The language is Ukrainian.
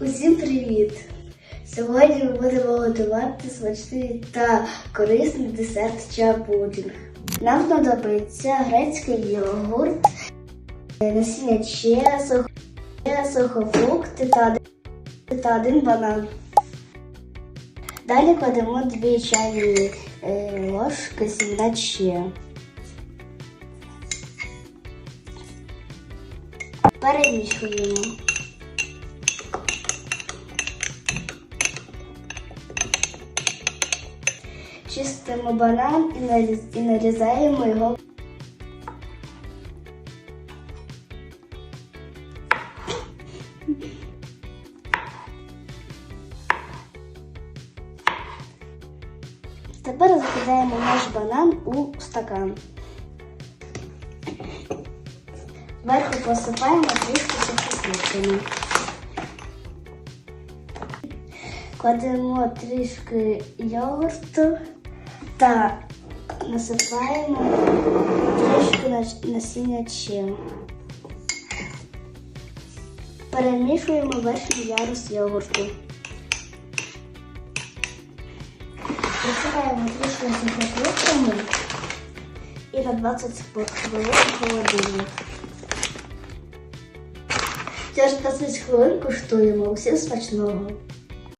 Усім привіт! Сьогодні ми будемо готувати смачний та корисний десерт чапудінг. Нам знадобиться грецький йогурт, насіння чия, сух- сухофрукти та та один банан. Далі кладемо 2 чайні е, ложки сім'я чия. Перемішуємо. Чистимо банан і наріз- і нарізаємо його. Тепер закидаємо наш банан у стакан. Зверху посипаємо трішки сухофруктами. Кладемо трішки йогурту та насипаємо трішки нас- насіння чим. Перемішуємо верхній ярус йогурту. Посипаємо трішки сухофруктами і на 20 хвилин в холодильник. Через 20 хвилин куштуємо. Усім смачного.